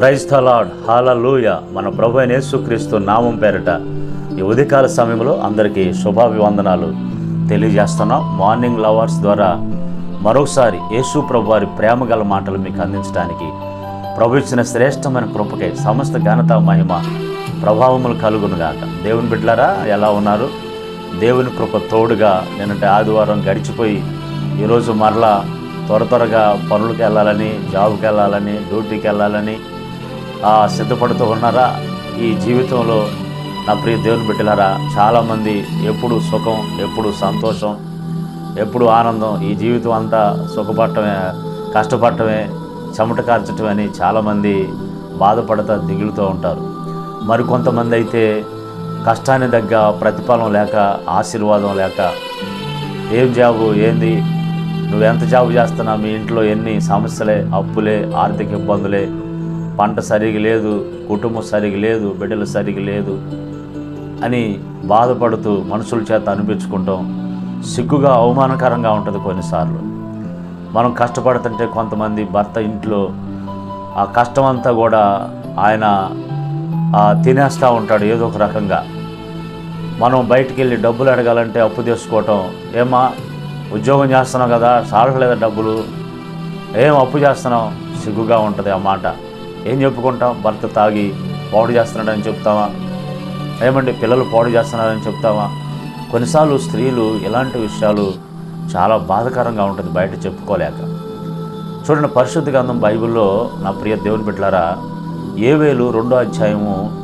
Praise థలాడ్ హాలూయ మన ప్రభు యేసుక్రీస్తు నామం పేరట ఈ ఉదయకాల సమయంలో అందరికీ శుభాభివందనాలు తెలియజేస్తున్నాం. మార్నింగ్ లవర్స్ ద్వారా మరోసారి యేసు ప్రభు వారి ప్రేమ గల మాటలు మీకు అందించడానికి ప్రభు ఇచ్చిన శ్రేష్టమైన కృపకై సమస్త ఘనత మహిమ ప్రభావములు కలుగునుగాక దేవుని బిడ్డలారా ఎలా ఉన్నారు? దేవుని కృప తోడుగా నిన్నటి ఆదివారం గడిచిపోయి ఈరోజు మరలా త్వర త్వరగా పనులకు వెళ్ళాలని జాబ్కి వెళ్ళాలని డ్యూటీకి వెళ్ళాలని సిద్ధపడుతూ ఉన్నారా? ఈ జీవితంలో నా ప్రియ దేవుని బిడ్డలారా చాలామంది ఎప్పుడు సుఖం ఎప్పుడు సంతోషం ఎప్పుడు ఆనందం ఈ జీవితం అంతా సుఖపడటమే కష్టపడటమే చెమట కార్చటమే అని చాలామంది బాధపడతా దిగులుతూ ఉంటారు. మరికొంతమంది అయితే కష్టాన్ని తగ్గ ప్రతిఫలం లేక ఆశీర్వాదం లేక ఏం జాబు? ఏంది? నువ్వు ఎంత జాబు చేస్తున్నా మీ ఇంట్లో ఎన్ని సమస్యలే అప్పులే ఆర్థిక ఇబ్బందులే పంట సరిగా లేదు కుటుంబం సరిగా లేదు బిడ్డలు సరిగా లేదు అని బాధపడుతూ మనుషుల చేత అనిపించుకుంటాం. సిగ్గుగా అవమానకరంగా ఉంటుంది కొన్నిసార్లు. మనం కష్టపడుతుంటే కొంతమంది భర్త ఇంట్లో ఆ కష్టం అంతా కూడా ఆయన తినేస్తూ ఉంటాడు ఏదో ఒక రకంగా. మనం బయటికి వెళ్ళి డబ్బులు అడగాలంటే అప్పు తీసుకోవటం ఏమా ఉద్యోగం చేస్తున్నావు కదా సాగలేదా డబ్బులు? ఏం అప్పు చేస్తున్నావు? సిగ్గుగా ఉంటుంది ఆ మాట. ఏం చెప్పుకుంటాం? భర్త తాగి పాడు చేస్తున్నాడని చెప్తావా? ఏమండి పిల్లలు పాడు చేస్తున్నారని చెప్తావా? కొన్నిసార్లు స్త్రీలు ఇలాంటి విషయాలు చాలా బాధకరంగా ఉంటుంది బయట చెప్పుకోలేక. చూడండి పరిశుద్ధ గ్రంథం బైబిల్లో నా ప్రియ దేవుని బిడ్డలారా ఏవేలు రెండో అధ్యాయము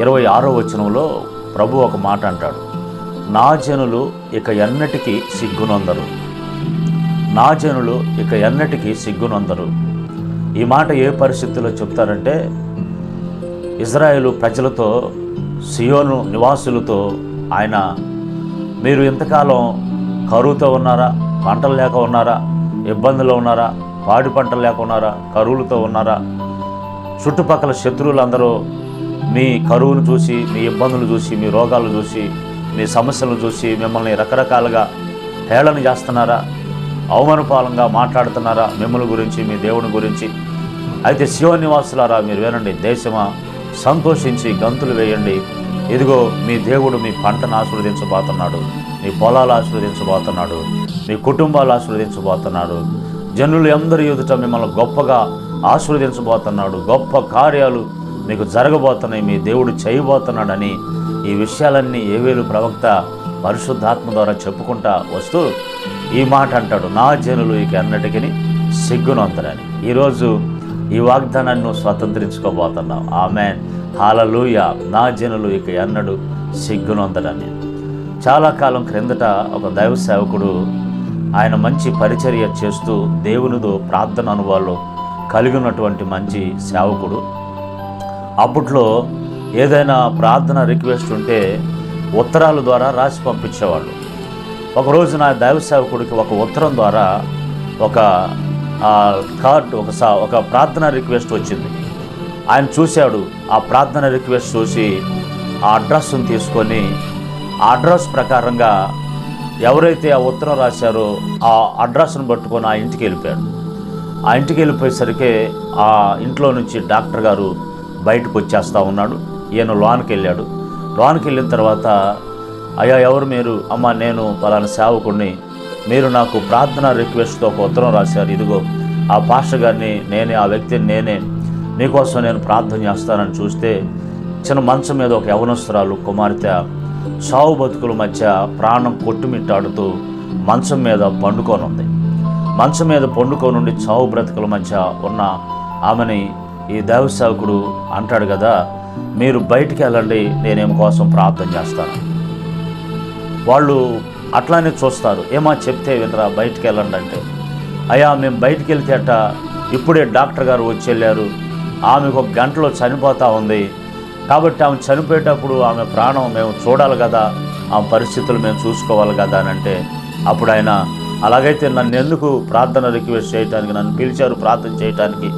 ఇరవై ఆరో వచనంలో ప్రభు ఒక మాట అంటాడు. నా జనులు ఇక ఎన్నటికీ సిగ్గునొందరు. నా జనులు ఇక ఎన్నటికీ సిగ్గునొందరు. ఈ మాట ఏ పరిస్థితుల్లో చెప్తారంటే ఇజ్రాయేలు ప్రజలతో సియోను నివాసులతో ఆయన మీరు ఇంతకాలం కరువుతో ఉన్నారా పంటలు లేక ఉన్నారా ఇబ్బందులు ఉన్నారా పాడి పంటలు లేక ఉన్నారా కరువులతో ఉన్నారా చుట్టుపక్కల శత్రువులందరూ మీ కరువును చూసి మీ ఇబ్బందులు చూసి మీ రోగాలు చూసి మీ సమస్యలను చూసి మిమ్మల్ని రకరకాలుగా హేళన చేస్తున్నారా అవమానపాలంగా మాట్లాడుతున్నారా? మిమ్మల్ని గురించి మీ దేవుని గురించి. అయితే శివ నివాసులారా మీరు వినండి. దేశమా సంతోషించి గంతులు వేయండి. ఇదిగో మీ దేవుడు మీ పంటను ఆశీర్వదించబోతున్నాడు. మీ పొలాలు ఆశీర్వదించబోతున్నాడు. మీ కుటుంబాలు ఆశీర్వదించబోతున్నాడు. జనులు అందరి ఎదుట మిమ్మల్ని గొప్పగా ఆశీర్వదించబోతున్నాడు. గొప్ప కార్యాలు మీకు జరగబోతున్నాయి. మీ దేవుడు చేయబోతున్నాడని ఈ విషయాలన్నీ ఏవేలు ప్రవక్త పరిశుద్ధాత్మ ద్వారా చెప్పుకుంటా వస్తూ ఈ మాట అంటాడు నా జనులు ఇక అన్నటికీ సిగ్గునొందరని. ఈరోజు ఈ వాగ్దానాన్ని నువ్వు స్వతంత్రించుకోబోతున్నావు. ఆమె హాలలుయ. నా జనులు ఇక ఎన్నడు సిగ్గునొందరని. చాలా కాలం క్రిందట ఒక దైవ సేవకుడు ఆయన మంచి పరిచర్య చేస్తూ దేవునితో ప్రార్థన అనుభవాలు కలిగి ఉన్నటువంటి మంచి సేవకుడు. అప్పట్లో ఏదైనా ప్రార్థన రిక్వెస్ట్ ఉంటే ఉత్తరాల ద్వారా రాసి పంపించేవాళ్ళు. ఒకరోజు నా దైవ సేవకుడికి ఒక ఉత్తరం ద్వారా ఒక కార్డ్ ఒక సా ఒక ప్రార్థన రిక్వెస్ట్ వచ్చింది. ఆయన చూశాడు ఆ ప్రార్థన రిక్వెస్ట్ చూసి ఆ అడ్రస్ను తీసుకొని ఆ అడ్రస్ ప్రకారంగా ఎవరైతే ఆ ఉత్తరం రాశారో ఆ అడ్రస్ను పట్టుకొని ఆ ఇంటికి వెళ్ళిపోయాడు. ఆ ఇంటికి వెళ్ళిపోయేసరికి ఆ ఇంట్లో నుంచి డాక్టర్ గారు బయటకు వచ్చేస్తూ ఉన్నాడు. ఈయన లోనికి వెళ్ళాడు. లోనికి వెళ్ళిన తర్వాత అయ్యా ఎవరు మీరు? అమ్మ నేను పలానా సేవకుడిని మీరు నాకు ప్రార్థన రిక్వెస్ట్తో ఒక ఉత్తరం రాశారు. ఇదిగో ఆ పాస్టర్ గారిని నేనే ఆ వ్యక్తిని నేనే మీకోసం నేను ప్రార్థన చేస్తానని చూస్తే చిన్న మంచం మీద ఒక యవనస్తురాలు కుమార్తె సావు బతుకుల మధ్య ప్రాణం కొట్టుమిట్టాడుతూ మంచం మీద పండుకోనుంది. మంచం మీద పండుకోనుండి చావు బ్రతుకుల మధ్య ఉన్న ఆమెని ఈ దైవ సేవకుడు అంటాడు కదా మీరు బయటికి వెళ్ళండి నేనేమి కోసం ప్రార్థన చేస్తాను? వాళ్ళు అట్లానే చూస్తారు. ఏమా చెప్తే వినరా బయటికి వెళ్ళండి అంటే. అయ్యా మేము బయటికి వెళ్తే అట ఇప్పుడే డాక్టర్ గారు వచ్చి వెళ్ళారు. ఆమెకు ఒక గంటలో చనిపోతూ ఉంది. కాబట్టి ఆమె చనిపోయేటప్పుడు ఆమె ప్రాణం మేము చూడాలి కదా ఆమె పరిస్థితులు మేము చూసుకోవాలి కదా అని అంటే అప్పుడు ఆయన అలాగైతే నన్ను ఎందుకు ప్రార్థన రిక్వెస్ట్ చేయడానికి నన్ను పిలిచారు ప్రార్థన చేయడానికి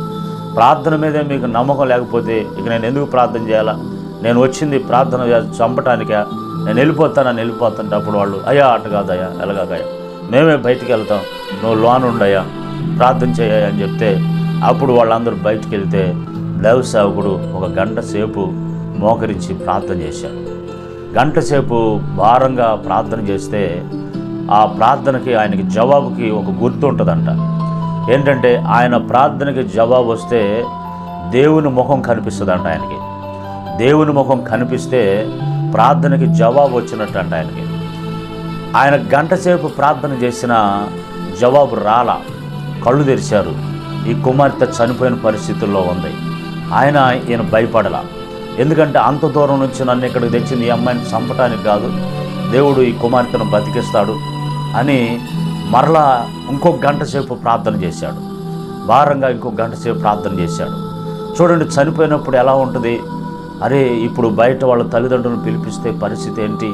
ప్రార్థన మీదే మీకు నమ్మకం లేకపోతే ఇక నేను ఎందుకు ప్రార్థన చేయాలా? నేను వచ్చింది ప్రార్థన చంపటానికా? నేను వెళ్ళిపోతానని వెళ్ళిపోతుంటే అప్పుడు వాళ్ళు అయ్యా అటు కాదయ్యా ఎలాగయ్యా మేమే బయటికి వెళ్తాం. నువ్వు లోన్ ఉండయ్యా ప్రార్థన చేయ అని చెప్తే అప్పుడు వాళ్ళందరూ బయటికి వెళ్తే దేవ సేవకుడు ఒక గంట సేపు మోకరించి ప్రార్థన చేశాడు. గంట సేపు భారంగా ప్రార్థన చేస్తే ఆ ప్రార్థనకి ఆయనకి జవాబుకి ఒక గుర్తు ఉంటుందంట. ఏంటంటే ఆయన ప్రార్థనకి జవాబు వస్తే దేవుని ముఖం కనిపిస్తుందంట ఆయనకి. దేవుని ముఖం కనిపిస్తే ప్రార్థనకి జవాబు వచ్చినట్టు అంట ఆయనకి. ఆయన గంట సేపు ప్రార్థన చేసిన జవాబు రాలా. కళ్ళు తెరిచారు. ఈ కుమార్తె చనిపోయిన పరిస్థితుల్లో ఉంది. ఆయన ఈయన భయపడలా. ఎందుకంటే అంత దూరం నుంచి నన్ను ఇక్కడికి తెచ్చింది ఈ అమ్మాయిని చంపటానికి కాదు. దేవుడు ఈ కుమార్తెను బతికిస్తాడు అని మరలా ఇంకొక గంట సేపు ప్రార్థన చేశాడు. భారంగా ఇంకొక గంట సేపు ప్రార్థన చేశాడు. చూడండి చనిపోయినప్పుడు ఎలా ఉంటుంది? అరే ఇప్పుడు బయట వాళ్ళ తల్లిదండ్రులను పిలిపిస్తే పరిస్థితి ఏంటి?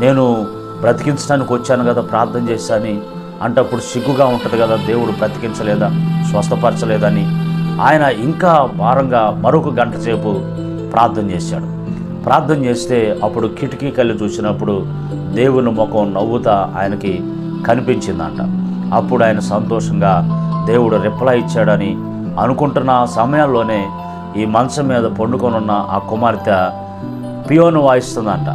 నేను బ్రతికించడానికి వచ్చాను కదా ప్రార్థన చేశాని. అంటే అప్పుడు సిగ్గుగా ఉంటుంది కదా దేవుడు బ్రతికించలేదా స్వస్థపరచలేదని. ఆయన ఇంకా భారంగా మరొక గంట సేపు ప్రార్థన చేశాడు. ప్రార్థన చేస్తే అప్పుడు కిటికీ కళ్ళు చూసినప్పుడు దేవుని ముఖం నవ్వుతా ఆయనకి కనిపించిందంట. అప్పుడు ఆయన సంతోషంగా దేవుడు రిప్లై ఇచ్చాడని అనుకుంటున్న సమయాల్లోనే ఈ మంచం మీద పండుకొనున్న ఆ కుమార్తె పియోను వాయిస్తుందంట.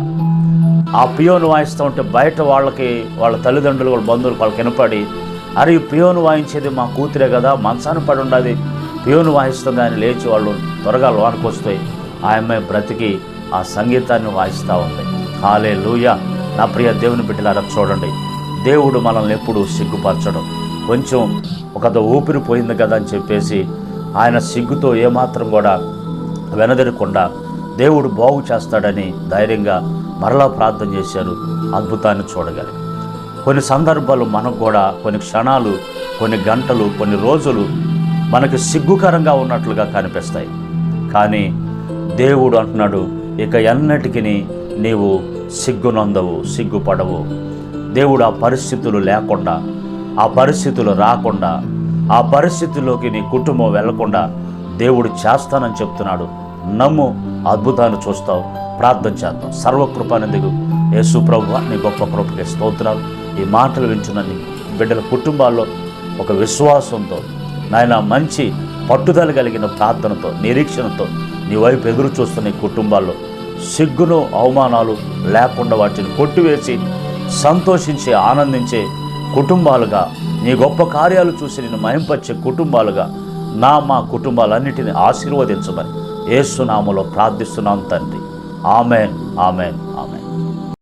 ఆ పియోను వాయిస్తూ ఉంటే బయట వాళ్ళకి వాళ్ళ తల్లిదండ్రులు వాళ్ళ బంధువులు వాళ్ళకి వినపడి అరే పియోను వాయించేది మా కూతురే కదా మంచాన్ని పడి ఉండదు. పియోను వాయిస్తుంది అని లేచి వాళ్ళు త్వరగా లోనికి వస్తే ఆ అమ్మాయి బ్రతికి ఆ సంగీతాన్ని వాయిస్తూ ఉంది. హాలే లూయ నా ప్రియ దేవుని బిడ్డలారా చూడండి. దేవుడు మనల్ని ఎప్పుడు సిగ్గుపరచడం. కొంచెం ఒక ఊపిరి పోయింది కదా అని చెప్పేసి ఆయన సిగ్గుతో ఏమాత్రం కూడా వెనదిరకుండా దేవుడు బాగు చేస్తాడని ధైర్యంగా మరలా ప్రార్థన చేశారు. అద్భుతాన్ని చూడగలి కొన్ని సందర్భాలు మనకు కూడా కొన్ని క్షణాలు కొన్ని గంటలు కొన్ని రోజులు మనకి సిగ్గుకరంగా ఉన్నట్లుగా కనిపిస్తాయి. కానీ దేవుడు అంటున్నాడు ఇక ఎన్నటికి నీవు సిగ్గునందవు సిగ్గుపడవు. దేవుడు ఆ పరిస్థితులు లేకుండా ఆ పరిస్థితులు రాకుండా ఆ పరిస్థితుల్లోకి నీ కుటుంబం వెళ్ళకుండా దేవుడు చేస్తానని చెప్తున్నాడు. నమ్ము అద్భుతాన్ని చూస్తావు. ప్రార్థన చేద్దాం. సర్వకృపానందుకు యేసు ప్రభు నీ గొప్ప కృపకి స్తోత్రాలు. ఈ మాటలు వింటున్న నీ బిడ్డల కుటుంబాల్లో ఒక విశ్వాసంతో నాయన మంచి పట్టుదల కలిగిన ప్రార్థనతో నిరీక్షణతో నీ వైపు ఎదురు చూస్తున్న కుటుంబాల్లో సిగ్గును అవమానాలు లేకుండా వాటిని కొట్టివేసి సంతోషించి ఆనందించే కుటుంబాలుగా నీ గొప్ప కార్యాలు చూసి నేను మహింపచ్చే కుటుంబాలుగా నా మా కుటుంబాలన్నిటిని ఆశీర్వదించమని ఏసునామలో ప్రార్థిస్తున్నాం తండ్రి. Amen amen.